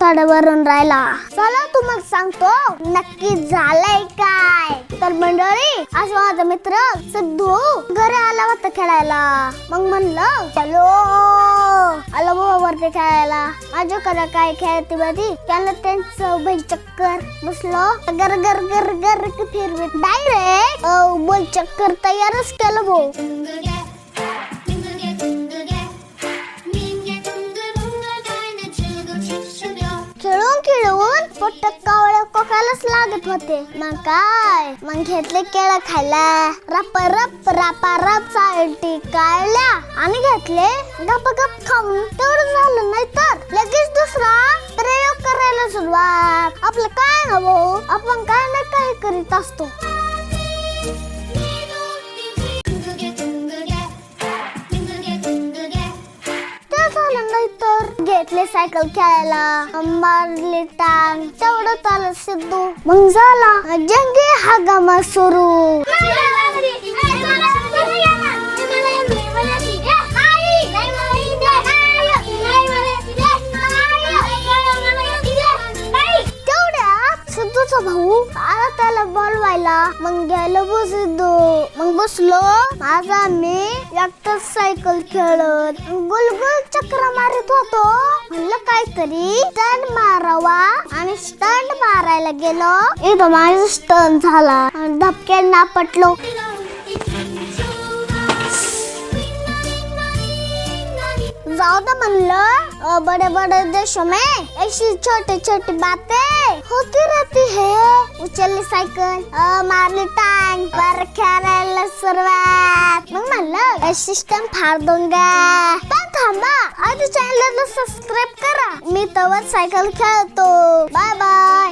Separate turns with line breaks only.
कडेवरून राहिला. चला तुम्हाला सांगतो. नक्की झालंय काय? तर मंडळी आज माझा मित्र सिद्धू घरी आला होता खेळायला. मग म्हणलं चलो. आलो बाबा वरती खेळायला. माझ्याकडे काय खेळते बाजी? त्याला त्यांचं बैल चक्कर बसलो. गर गर गर गर फिरवीत. डायरेक्ट बोल चक्कर तयारच केलं भाऊ. खेळून पोट कावळ्या कोकायलाच लागत होते. मग काय? मग घेतले केळ खायला. रप रप रापा रप चालटी काढल्या आणि घेतले. गप गप खाऊन तेवढं झालं नाही तर लगेच दुसरा प्रयोग करायला सुरुवात. आपलं काय ना भाऊ आपण काय ना काय करीत असतो. घेतले सायकल खेळायला. मारले टांग तेवढं चालत सिद्धू मग झाला. जंगी हगामा सुरू. का भाऊ? आला त्याला बोलवायला. मग गेलो बो मग बसलो. माझा मी एकटाच सायकल खेळत. गुलगुल चक्र मारत होतो. म्हणलं काहीतरी स्टंट मारावा. आणि स्टंट मारायला गेलो. इथं माझा स्टंट झाला. आणि धपक्यात नापटलो जाऊ दे म्हणलं बड़े बड़े देशों में ऐसी छोटी छोटी बातें. होती रहती है. उचलली सायकल. अ, मारली टांग वर खेळायला सुरुवात. मग म्हणलं सिस्टम फार दूंगा पण थांबा आधी चॅनलला सबस्क्राईब करा. मी तवर सायकल खेळतो. Bye bye